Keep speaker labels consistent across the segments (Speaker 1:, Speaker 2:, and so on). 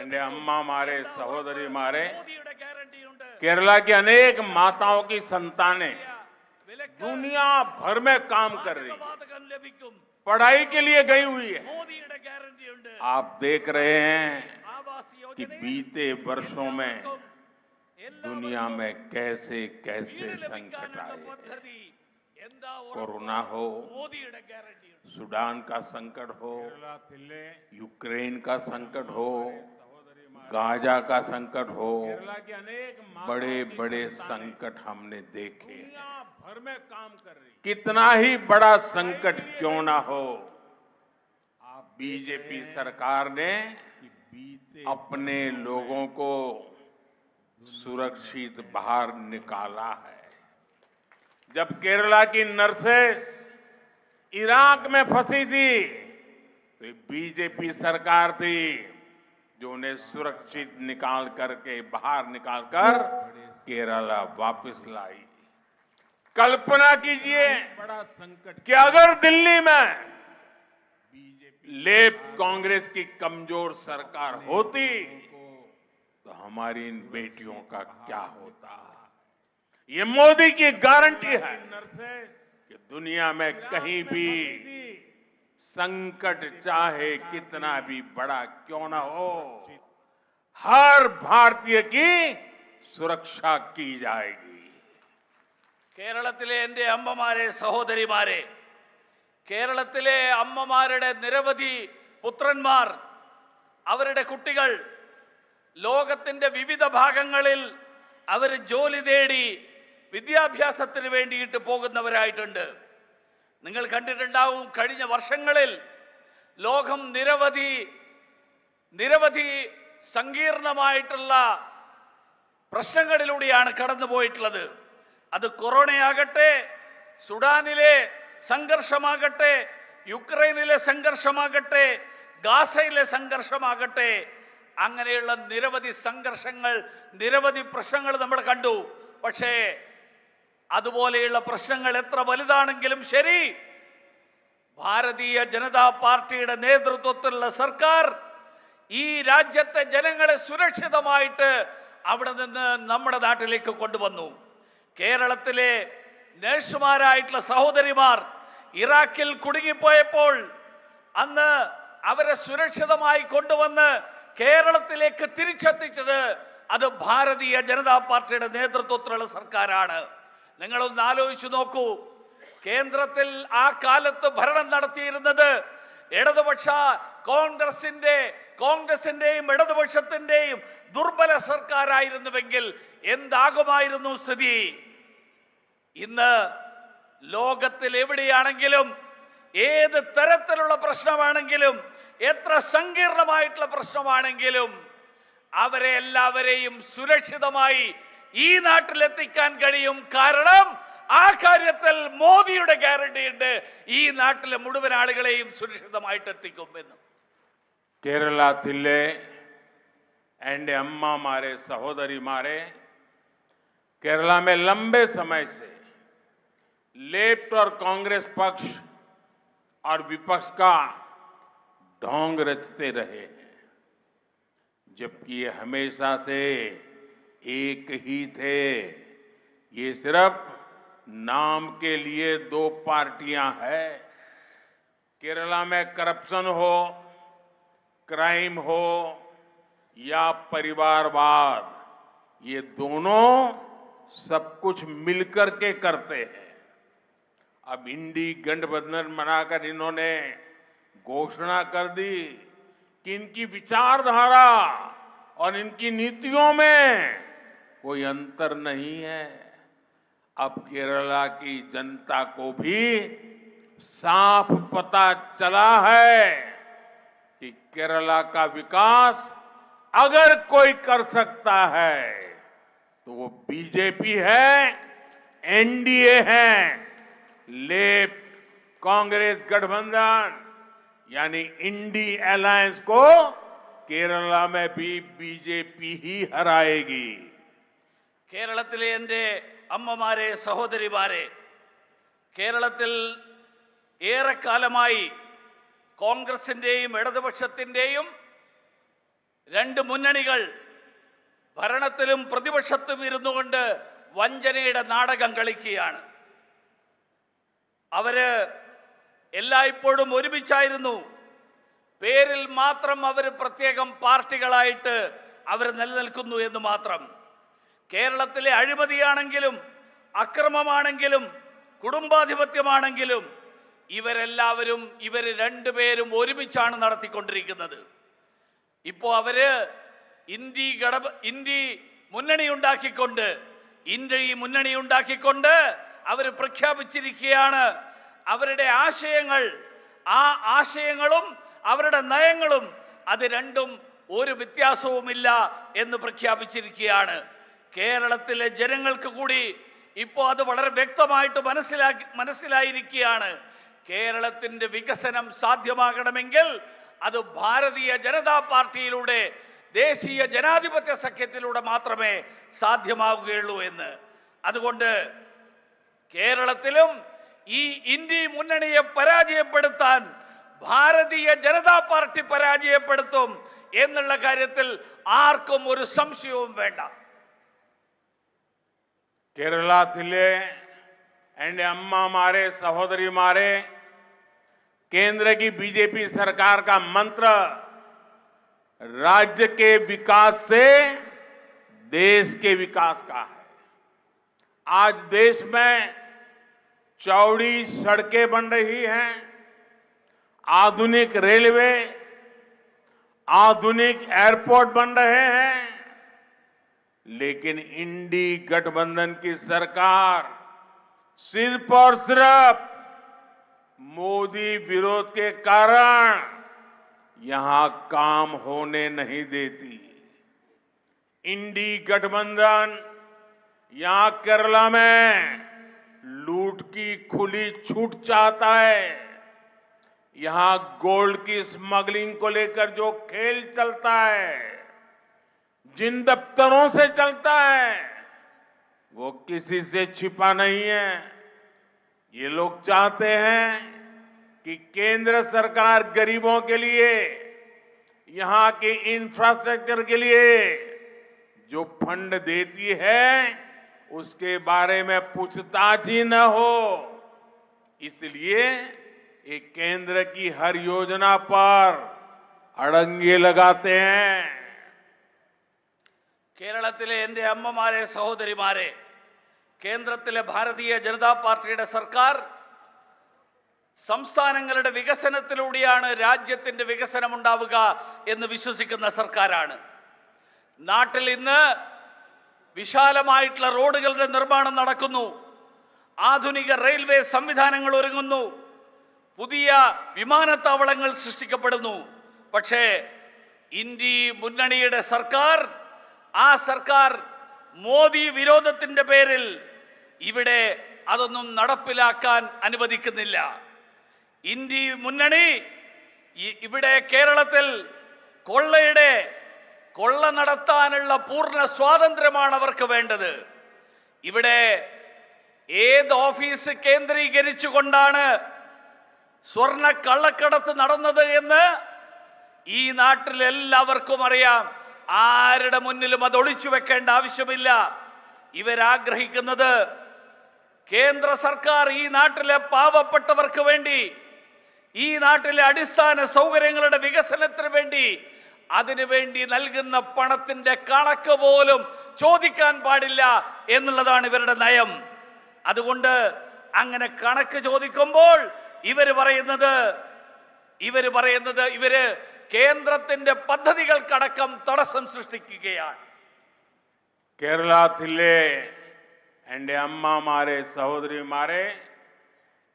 Speaker 1: എൻ്റെ अम्मा
Speaker 2: सहोदरी मारे
Speaker 1: केरला की अनेक माताओं की संताने दुनिया भर में काम कर रही है पढ़ाई के लिए गई हुई है आप देख रहे हैं कि बीते वर्षों में दुनिया में कैसे कैसे संकट आए कोरोना हो सुडान का संकट हो यूक्रेन का संकट हो गाजा का संकट हो के अनेक बड़े बड़े संकट हमने देखे भर में काम कर रही कितना ही बड़ा संकट क्यों ना हो आप बीजेपी सरकार ने अपने लोगों को सुरक्षित बाहर निकाला है जब केरला की नर्सेस इराक में फंसी थी तो बीजेपी सरकार थी जो उन्हें सुरक्षित निकाल करके बाहर निकाल कर केरला वापस लाई कल्पना कीजिए बड़ा संकट कि अगर दिल्ली में लेप कांग्रेस की कमजोर सरकार होती तो हमारी इन बेटियों का क्या होता ये मोदी की गारंटी है कि दुनिया में कहीं भी संकट चाहे कितना भी बड़ा क्यों ना हो हर भारतीय की सुरक्षा की जाएगी
Speaker 2: കേരളത്തിലെ എൻ്റെ അമ്മമാരെ സഹോദരിമാരെ കേരളത്തിലെ അമ്മമാരുടെ നിരവധി പുത്രന്മാർ അവരുടെ കുട്ടികൾ ലോകത്തിൻ്റെ വിവിധ ഭാഗങ്ങളിൽ അവർ ജോലി തേടി വിദ്യാഭ്യാസത്തിന് വേണ്ടിയിട്ട് പോകുന്നവരായിട്ടുണ്ട് നിങ്ങൾ കണ്ടിട്ടുണ്ടാവും കഴിഞ്ഞ വർഷങ്ങളിൽ ലോകം നിരവധി നിരവധി സങ്കീർണമായിട്ടുള്ള പ്രശ്നങ്ങളിലൂടെയാണ് കടന്നുപോയിട്ടുള്ളത് അത് കൊറോണയാകട്ടെ സുഡാനിലെ സംഘർഷമാകട്ടെ യുക്രൈനിലെ സംഘർഷമാകട്ടെ ഗാസയിലെ സംഘർഷമാകട്ടെ അങ്ങനെയുള്ള നിരവധി സംഘർഷങ്ങൾ നിരവധി പ്രശ്നങ്ങൾ നമ്മൾ കണ്ടു പക്ഷേ അതുപോലെയുള്ള പ്രശ്നങ്ങൾ എത്ര വലുതാണെങ്കിലും ശരി ഭാരതീയ ജനതാ പാർട്ടിയുടെ നേതൃത്വത്തിലുള്ള സർക്കാർ ഈ രാജ്യത്തെ ജനങ്ങളെ സുരക്ഷിതമായിട്ട് അവിടെ നിന്ന് നമ്മുടെ നാട്ടിലേക്ക് കൊണ്ടുവന്നു കേരളത്തിലെ നഴ്സുമാരായിട്ടുള്ള സഹോദരിമാർ ഇറാഖിൽ കുടുങ്ങിപ്പോയപ്പോൾ അന്ന് അവരെ സുരക്ഷിതമായി കൊണ്ടുവന്ന് കേരളത്തിലേക്ക് തിരിച്ചെത്തിച്ചത് അത് ഭാരതീയ ജനതാ പാർട്ടിയുടെ നേതൃത്വത്തിലുള്ള സർക്കാരാണ് നിങ്ങളൊന്ന് ആലോചിച്ചു നോക്കൂ കേന്ദ്രത്തിൽ ആ കാലത്ത് ഭരണം നടത്തിയിരുന്നത് ഇടതുപക്ഷ കോൺഗ്രസിന്റെ കോൺഗ്രസിന്റെയും ഇടതുപക്ഷത്തിന്റെയും ദുർബല സർക്കാരായിരുന്നുവെങ്കിൽ എന്താകുമായിരുന്നു സ്ഥിതി ഇന്ന് ലോകത്തിൽ എവിടെയാണെങ്കിലും ഏത് തരത്തിലുള്ള പ്രശ്നമാണെങ്കിലും എത്ര സങ്കീർണമായിട്ടുള്ള പ്രശ്നമാണെങ്കിലും അവരെ എല്ലാവരെയും സുരക്ഷിതമായി ఈ నాటిల ఎత్తికన్ గలియం కారణం ఆకార్యతల్ మోదియడ గ్యారెంటీ ఇ ఈ నాటిల
Speaker 1: ముడవల ఆళగలేయ సురక్షితమైట ఎత్తికుమను కేరళా తిల్లే అండ్ అమ్మా mare సోదరి mare కేరళమే లంబే సమయసే లెఫ్ట్ ఆర్ కాంగ్రెస్ పక్ష ఆర్ విపక్ష కా ఢాంగ్ రచ్తే రహే జబ్కి హమేషా సే एक ही थे ये सिर्फ नाम के लिए दो पार्टियां है केरला में करप्शन हो क्राइम हो या परिवारवाद ये दोनों सब कुछ मिलकर के करते हैं अब इंडी गठबंधन बनाकर इन्होंने घोषणा कर दी कि इनकी विचारधारा और इनकी नीतियों में कोई अंतर नहीं है अब केरला की जनता को भी साफ पता चला है कि केरला का विकास अगर कोई कर सकता है तो वो बीजेपी है एनडीए है लेफ्ट कांग्रेस गठबंधन यानी इंडी अलायंस को केरला में भी बीजेपी ही हराएगी
Speaker 2: കേരളത്തിലെ എൻ്റെ അമ്മമാരെ സഹോദരിമാരെ കേരളത്തിൽ ഏറെക്കാലമായി കോൺഗ്രസിൻ്റെയും ഇടതുപക്ഷത്തിൻ്റെയും രണ്ട് മുന്നണികൾ ഭരണത്തിലും പ്രതിപക്ഷത്തും ഇരുന്നു കൊണ്ട് വഞ്ചനയുടെ നാടകം കളിക്കുകയാണ് അവര് എല്ലായ്പ്പോഴും ഒരുമിച്ചായിരുന്നു പേരിൽ മാത്രം അവർ പ്രത്യേകം പാർട്ടികളായിട്ട് അവർ നിലനിൽക്കുന്നു എന്ന് മാത്രം കേരളത്തിലെ അഴിമതിയാണെങ്കിലും അക്രമമാണെങ്കിലും കുടുംബാധിപത്യമാണെങ്കിലും ഇവരെല്ലാവരും ഇവർ രണ്ടുപേരും ഒരുമിച്ചാണ് നടത്തിക്കൊണ്ടിരിക്കുന്നത് ഇപ്പോൾ അവര് ഇന്ത്യ ഗഡപ ഇന്ത്യ മുന്നണി ഉണ്ടാക്കിക്കൊണ്ട് ഇന്ത്യ ഈ മുന്നണി ഉണ്ടാക്കിക്കൊണ്ട് അവർ പ്രഖ്യാപിച്ചിരിക്കുകയാണ് അവരുടെ ആശയങ്ങൾ ആ ആശയങ്ങളും അവരുടെ നയങ്ങളും അത് രണ്ടും ഒരു വ്യത്യാസവുമില്ല എന്ന് പ്രഖ്യാപിച്ചിരിക്കുകയാണ് കേരളത്തിലെ ജനങ്ങൾക്ക് കൂടി ഇപ്പോൾ അത് വളരെ വ്യക്തമായിട്ട് മനസ്സിലാക്കി മനസ്സിലായിരിക്കുകയാണ് കേരളത്തിൻ്റെ വികസനം സാധ്യമാകണമെങ്കിൽ അത് ഭാരതീയ ജനതാ പാർട്ടിയിലൂടെ ദേശീയ ജനാധിപത്യ സഖ്യത്തിലൂടെ മാത്രമേ സാധ്യമാവുകയുള്ളൂ എന്ന് അതുകൊണ്ട് കേരളത്തിലും ഈ ഇന്ത്യ മുന്നണിയെ പരാജയപ്പെടുത്താൻ ഭാരതീയ ജനതാ പാർട്ടി പരാജയപ്പെടുത്തും എന്നുള്ള കാര്യത്തിൽ ആർക്കും ഒരു സംശയവും വേണ്ട
Speaker 1: केरला थिले एंड अम्मा मारे सहोदरी मारे केंद्र की बीजेपी सरकार का मंत्र राज्य के विकास से देश के विकास का है आज देश में चौड़ी सड़कें बन रही हैं आधुनिक रेलवे आधुनिक एयरपोर्ट बन रहे हैं लेकिन इंडी गठबंधन की सरकार सिर्फ और सिर्फ मोदी विरोध के कारण यहां काम होने नहीं देती इंडी गठबंधन यहां केरला में लूट की खुली छूट चाहता है यहां गोल्ड की स्मगलिंग को लेकर जो खेल चलता है जिन दफ्तरों से चलता है वो किसी से छिपा नहीं है ये लोग चाहते हैं कि केंद्र सरकार गरीबों के लिए यहां के इंफ्रास्ट्रक्चर के लिए जो फंड देती है उसके बारे में पूछताछ ही न हो इसलिए ये केंद्र की हर योजना पर अड़ंगे लगाते हैं
Speaker 2: കേരളത്തിലെ എൻ്റെ അമ്മമാരെ സഹോദരിമാരെ കേന്ദ്രത്തിലെ ഭാരതീയ ജനതാ പാർട്ടിയുടെ സർക്കാർ സംസ്ഥാനങ്ങളുടെ വികസനത്തിലൂടെയാണ് രാജ്യത്തിൻ്റെ വികസനമുണ്ടാവുക എന്ന് വിശ്വസിക്കുന്ന സർക്കാരാണ് നാട്ടിൽ ഇന്ന് വിശാലമായിട്ടുള്ള റോഡുകളുടെ നിർമ്മാണം നടക്കുന്നു ആധുനിക റെയിൽവേ സംവിധാനങ്ങൾ ഒരുങ്ങുന്നു പുതിയ വിമാനത്താവളങ്ങൾ സൃഷ്ടിക്കപ്പെടുന്നു പക്ഷേ ഇന്ത്യ മുന്നണിയുടെ സർക്കാർ ആ സർക്കാർ മോദി വിരോധത്തിൻ്റെ പേരിൽ ഇവിടെ അതൊന്നും നടപ്പിലാക്കാൻ അനുവദിക്കുന്നില്ല ഇന്ത്യ മുന്നണി ഇവിടെ കേരളത്തിൽ കൊള്ളയുടെ കൊള്ള നടത്താനുള്ള പൂർണ്ണ സ്വാതന്ത്ര്യമാണ് അവർക്ക് വേണ്ടത് ഇവിടെ ഏത് ഓഫീസ് കേന്ദ്രീകരിച്ചുകൊണ്ടാണ് സ്വർണ്ണ കള്ളക്കടത്ത് നടന്നത് എന്ന് ഈ നാട്ടിലെല്ലാവർക്കും അറിയാം ആരുടെ മുന്നിലും അത് ഒളിച്ചു വെക്കേണ്ട ആവശ്യമില്ല ഇവരാഗ്രഹിക്കുന്നത് കേന്ദ്ര സർക്കാർ ഈ നാട്ടിലെ പാവപ്പെട്ടവർക്ക് വേണ്ടി ഈ നാട്ടിലെ അടിസ്ഥാന സൗകര്യങ്ങളുടെ വികസനത്തിന് വേണ്ടി അതിനുവേണ്ടി നൽകുന്ന പണത്തിന്റെ കണക്ക് പോലും ചോദിക്കാൻ പാടില്ല എന്നുള്ളതാണ് ഇവരുടെ നയം അതുകൊണ്ട് അങ്ങനെ കണക്ക് ചോദിക്കുമ്പോൾ ഇവർ പറയുന്നത് ഇവർ പറയുന്നത് ഇവര് കേന്ദ്രത്തിന്റെ പദ്ധതികൾക്കടക്കം തടസ്സം സൃഷ്ടിക്കുകയാണ്
Speaker 1: अम्मा सहोदरी मारे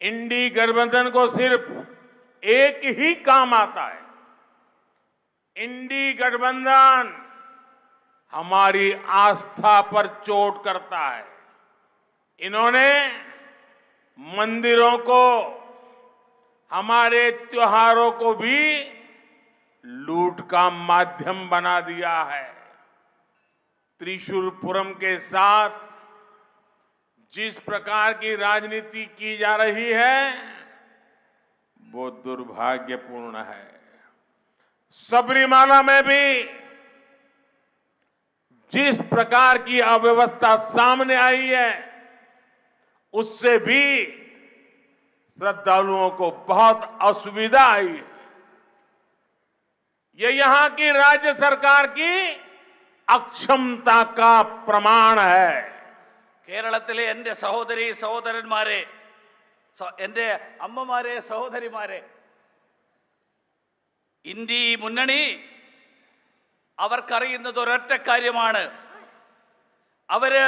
Speaker 1: इंडी गठबंधन को सिर्फ एक ही काम आता है इंडी गठबंधन हमारी आस्था पर चोट करता है इन्होंने मंदिरों को हमारे त्योहारों को भी लूट का माध्यम बना दिया है त्रिशूलपुरम के साथ जिस प्रकार की राजनीति की जा रही है वो दुर्भाग्यपूर्ण है सबरीमाला में भी जिस प्रकार की अव्यवस्था सामने आई है उससे भी श्रद्धालुओं को बहुत असुविधा आई है ये यहां की राज्य सरकार की അക്ഷമതാ കാ പ്രമാണ
Speaker 2: കേരളത്തിലെ എൻ്റെ സഹോദരി സഹോദരന്മാരെ എൻ്റെ അമ്മമാരെ സഹോദരിമാരെ ഇന്ത്യ മുന്നണി അവർക്കറിയുന്നത് ഒരൊറ്റ കാര്യമാണ് അവര്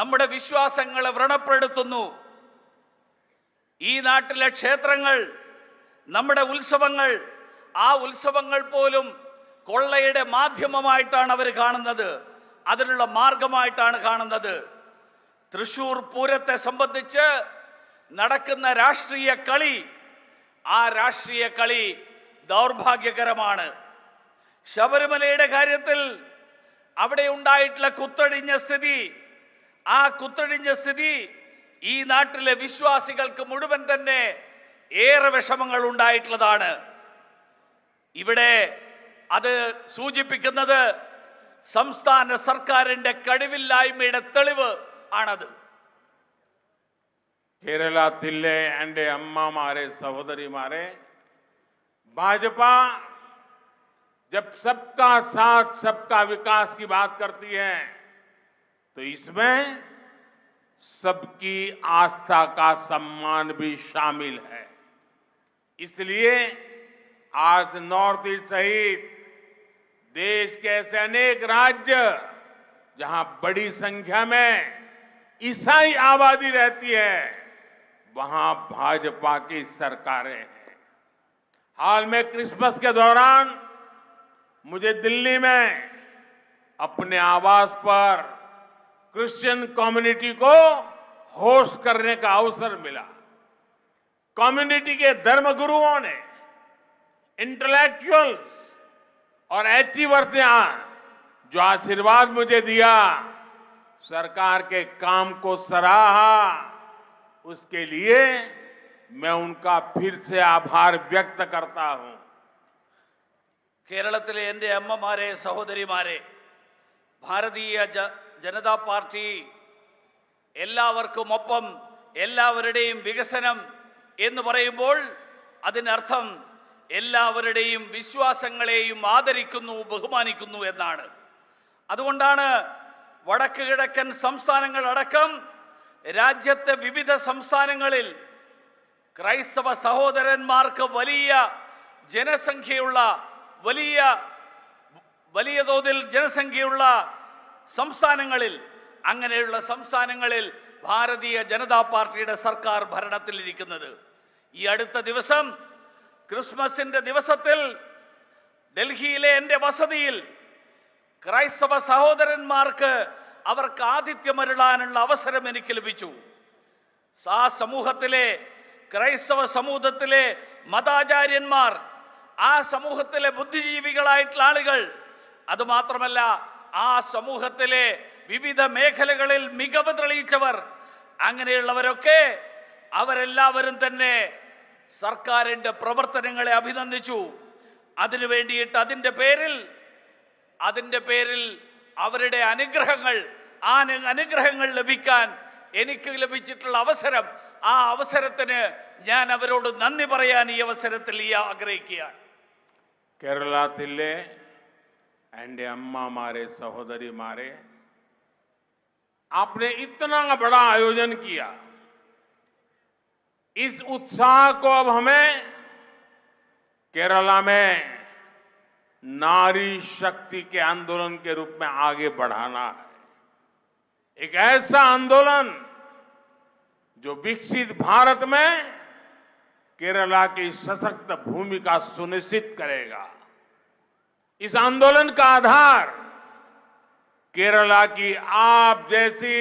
Speaker 2: നമ്മുടെ വിശ്വാസങ്ങളെ വ്രണപ്പെടുത്തുന്നു ഈ നാട്ടിലെ ക്ഷേത്രങ്ങൾ നമ്മുടെ ഉത്സവങ്ങൾ ആ ഉത്സവങ്ങൾ പോലും കൊള്ളയുടെ മാധ്യമമായിട്ടാണ് അവർ കാണുന്നത് അതിനുള്ള മാർഗമായിട്ടാണ് കാണുന്നത് തൃശൂർ പൂരത്തെ സംബന്ധിച്ച് നടക്കുന്ന രാഷ്ട്രീയ കളി ആ രാഷ്ട്രീയ കളി ദൗർഭാഗ്യകരമാണ് ശബരിമലയുടെ കാര്യത്തിൽ അവിടെ ഉണ്ടായിട്ടുള്ള കുത്തഴിഞ്ഞ സ്ഥിതി ആ കുത്തഴിഞ്ഞ സ്ഥിതി ഈ നാട്ടിലെ വിശ്വാസികൾക്ക് മുഴുവൻ തന്നെ ഏറെ വിഷമങ്ങൾ ഉണ്ടായിട്ടുള്ളതാണ് ഇവിടെ അത് സൂചിപ്പിക്കുന്നത് സംസ്ഥാന സർക്കാരിന്റെ കടുവില്ലായ്മ ഇടതളിവാണ്
Speaker 1: അത് കേരളത്തിലെ അന്റെ അമ്മാ मारे സഹോദരി मारे भाजपा जब सबका साथ सबका विकास की बात करती है तो इसमें सबकी आस्था का सम्मान भी शामिल है इसलिए आज नॉर्थ ईस्ट सहित देश के ऐसे अनेक राज्य जहां बड़ी संख्या में ईसाई आबादी रहती है वहां भाजपा की सरकारें हैं हाल में क्रिसमस के दौरान मुझे दिल्ली में अपने आवास पर क्रिश्चियन कम्युनिटी को होस्ट करने का अवसर मिला कम्युनिटी के धर्मगुरुओं ने इंटेलेक्चुअल्स और एचीवर्स ने जो आशीर्वाद मुझे दिया सरकार के काम को सराहा उसके लिए मैं उनका फिर से आभार व्यक्त करता हूं
Speaker 2: केरल मारे सहोदरी मारे Bharatiya Janata party L L विकसनम अर्थम എല്ലാവരുടെയും വിശ്വാസങ്ങളെയും ആദരിക്കുന്നു ബഹുമാനിക്കുന്നു എന്നാണ് അതുകൊണ്ടാണ് വടക്ക് കിഴക്കൻ സംസ്ഥാനങ്ങളടക്കം രാജ്യത്തെ വിവിധ സംസ്ഥാനങ്ങളിൽ ക്രൈസ്തവ സഹോദരന്മാർക്ക് വലിയ ജനസംഖ്യയുള്ള വലിയ വലിയ തോതിൽ ജനസംഖ്യയുള്ള സംസ്ഥാനങ്ങളിൽ അങ്ങനെയുള്ള സംസ്ഥാനങ്ങളിൽ ഭാരതീയ ജനതാ പാർട്ടിയുടെ സർക്കാർ ഭരണത്തിലിരിക്കുന്നത് ഈ അടുത്ത ദിവസം ക്രിസ്മസിന്റെ ദിവസത്തിൽ ഡൽഹിയിലെ എൻ്റെ വസതിയിൽ ക്രൈസ്തവ സഹോദരന്മാർക്ക് അവർക്ക് ആതിഥ്യമരുളാനുള്ള അവസരം എനിക്ക് ലഭിച്ചു ആ സമൂഹത്തിലെ ക്രൈസ്തവ സമൂഹത്തിലെ മതാചാര്യന്മാർ ആ സമൂഹത്തിലെ ബുദ്ധിജീവികളായിട്ടുള്ള ആളുകൾ അതുമാത്രമല്ല ആ സമൂഹത്തിലെ വിവിധ മേഖലകളിൽ മികവ് തെളിയിച്ചവർ അങ്ങനെയുള്ളവരൊക്കെ അവരെല്ലാവരും തന്നെ സർക്കാരിൻ്റെ പ്രവർത്തനങ്ങളെ അഭിനന്ദിച്ചു അതിനു വേണ്ടിയിട്ട് അതിൻ്റെ പേരിൽ അതിൻ്റെ പേരിൽ അവരുടെ അനുഗ്രഹങ്ങൾ ആ അനുഗ്രഹങ്ങൾ ലഭിക്കാൻ എനിക്ക് ലഭിച്ചിട്ടുള്ള അവസരം ആ അവസരത്തിന് ഞാൻ അവരോട് നന്ദി പറയാൻ ഈ അവസരത്തിൽ ഈ ആഗ്രഹിക്കുകയാണ്
Speaker 1: കേരളത്തിലെ എൻ്റെ അമ്മമാരെ സഹോദരിമാരെ आपने इतना बड़ा आयोजन किया इस उत्साह को अब हमें केरला में नारी शक्ति के आंदोलन के रूप में आगे बढ़ाना है एक ऐसा आंदोलन जो विकसित भारत में केरला की सशक्त भूमिका सुनिश्चित करेगा इस आंदोलन का आधार केरला की आप जैसी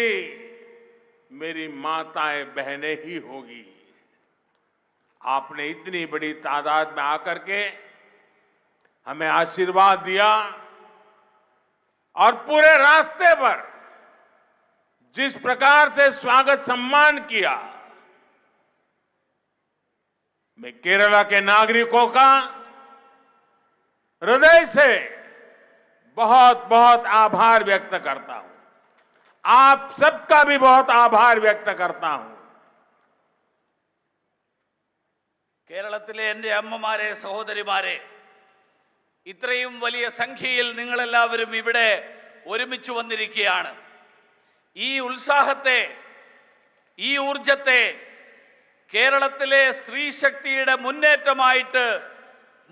Speaker 1: मेरी माताएं बहनें ही होगी आपने इतनी बड़ी तादाद में आकर के हमें आशीर्वाद दिया और पूरे रास्ते पर जिस प्रकार से स्वागत सम्मान किया मैं केरला के नागरिकों का हृदय से बहुत बहुत आभार व्यक्त करता हूं आप सबका भी बहुत आभार व्यक्त करता हूं
Speaker 2: കേരളത്തിലെ എൻ്റെ അമ്മമാരെ സഹോദരിമാരെ ഇത്രയും വലിയ സംഖ്യയിൽ നിങ്ങളെല്ലാവരും ഇവിടെ ഒരുമിച്ച് വന്നിരിക്കുകയാണ് ഈ ഉത്സാഹത്തെ ഈ ഊർജത്തെ കേരളത്തിലെ സ്ത്രീശക്തിയുടെ മുന്നേറ്റമായിട്ട്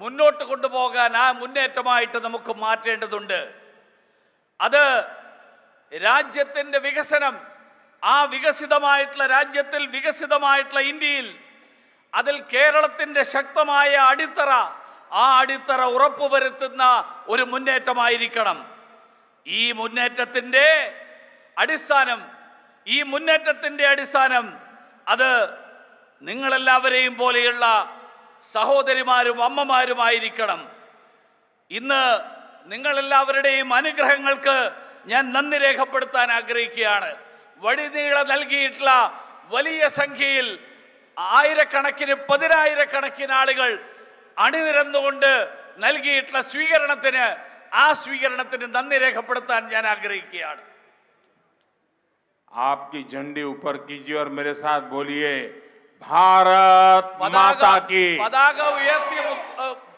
Speaker 2: മുന്നോട്ട് കൊണ്ടുപോകാൻ ആ മുന്നേറ്റമായിട്ട് നമുക്ക് മാറ്റേണ്ടതുണ്ട് അത് രാജ്യത്തിൻ്റെ വികസനം ആ വികസിതമായിട്ടുള്ള രാജ്യത്തിൽ വികസിതമായിട്ടുള്ള ഇന്ത്യയിൽ അതിൽ കേരളത്തിൻ്റെ ശക്തമായ അടിത്തറ ആ അടിത്തറ ഉറപ്പുവരുത്തുന്ന ഒരു മുന്നേറ്റമായിരിക്കണം ഈ മുന്നേറ്റത്തിൻ്റെ അടിസ്ഥാനം ഈ മുന്നേറ്റത്തിൻ്റെ അടിസ്ഥാനം അത് നിങ്ങളെല്ലാവരെയും പോലെയുള്ള സഹോദരിമാരും അമ്മമാരുമായിരിക്കണം ഇന്ന് നിങ്ങളെല്ലാവരുടെയും അനുഗ്രഹങ്ങൾക്ക് ഞാൻ നന്ദി രേഖപ്പെടുത്താൻ ആഗ്രഹിക്കുകയാണ് വഴിനീള നൽകിയിട്ടുള്ള വലിയ സംഖ്യയിൽ ആയിരക്കണക്കിന് പതിനായിരക്കണക്കിന് ആളുകൾ അണിനിരന്നുകൊണ്ട് നൽകിയിട്ടുള്ള സ്വീകരണത്തിന് ആ സ്വീകരണത്തിന് നന്ദി രേഖപ്പെടുത്താൻ ഞാൻ ആഗ്രഹിക്കുകയാണ്
Speaker 1: ആപ്കി झंडी ऊपर कीजिए और मेरे साथ बोलिए भारत माता की
Speaker 2: ഉയർത്തി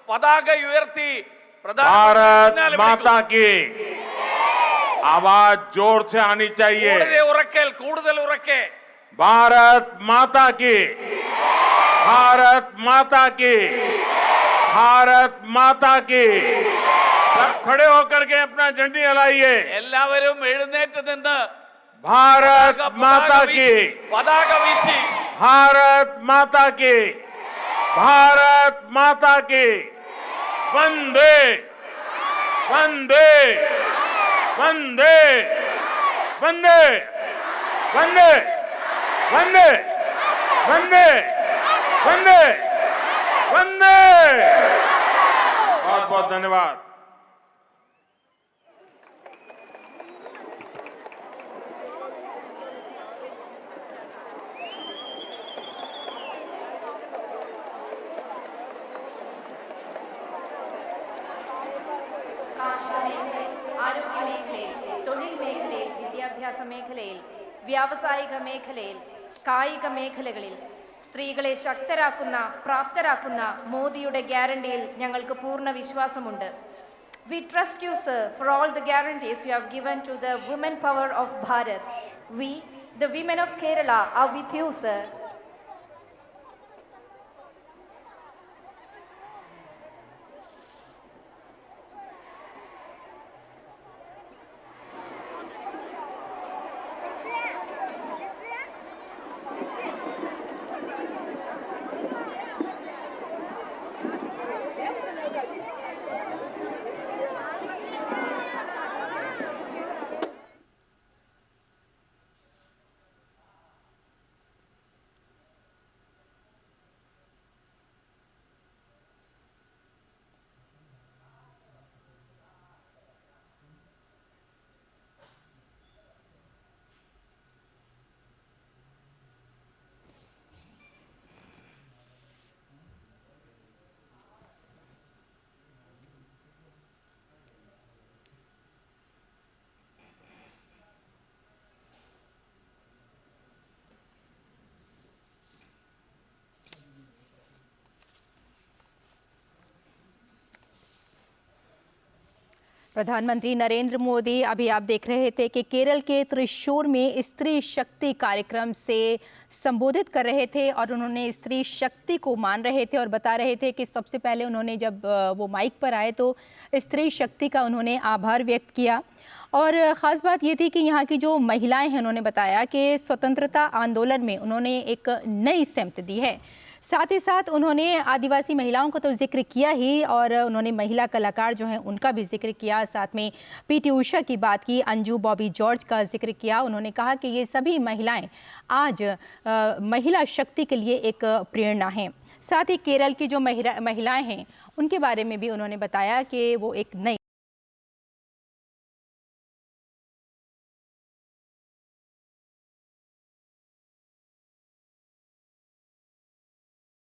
Speaker 2: പതാക ഉയർത്തി ഭാരത്
Speaker 1: माता की आवाज जोर से आनी चाहिए
Speaker 2: കൂടുതൽ ഉറക്കേ
Speaker 1: भारत माता की भारत माता की भारत माता की सब खड़े होकर के अपना झंडी हलाइए भारत माता की
Speaker 2: പതാക വീശി
Speaker 1: भारत माता की भारत माता की वंदे वंदे वंदे वंदे वंदे वंदे वंदे वंदे वंदे बहुत बहुत धन्यवाद
Speaker 3: मेखल व्यावसायिक मेखल കായിക മേഖലകളിൽ സ്ത്രീകളെ ശക്തരാക്കുന്ന പ്രാപ്തരാക്കുന്ന മോദിയുടെ ഗ്യാരണ്ടിയിൽ ഞങ്ങൾക്ക് പൂർണ്ണ വിശ്വാസമുണ്ട് we trust you sir for all the guarantees you have given to the woman power of Bharat we the women of Kerala are with you sir
Speaker 4: प्रधानमंत्री नरेंद्र मोदी अभी आप देख रहे थे कि केरल के त्रिशूर में स्त्री शक्ति कार्यक्रम से संबोधित कर रहे थे और उन्होंने स्त्री शक्ति को मान रहे थे और बता रहे थे कि सबसे पहले उन्होंने जब वो माइक पर आए तो स्त्री शक्ति का उन्होंने आभार व्यक्त किया और ख़ास बात ये थी कि यहाँ की जो महिलाएं हैं उन्होंने बताया कि स्वतंत्रता आंदोलन में उन्होंने एक नई सेम्त दी है साथ ही साथ उन्होंने आदिवासी महिलाओं का तो जिक्र किया ही और उन्होंने महिला कलाकार जो हैं उनका भी जिक्र किया साथ में पीटी उषा की बात की अंजू बॉबी जॉर्ज का जिक्र किया उन्होंने कहा कि ये सभी महिलाएं आज आ, महिला शक्ति के लिए एक प्रेरणा हैं साथ ही केरल की जो महिला महिलाएं हैं उनके बारे में भी उन्होंने बताया कि वो एक नई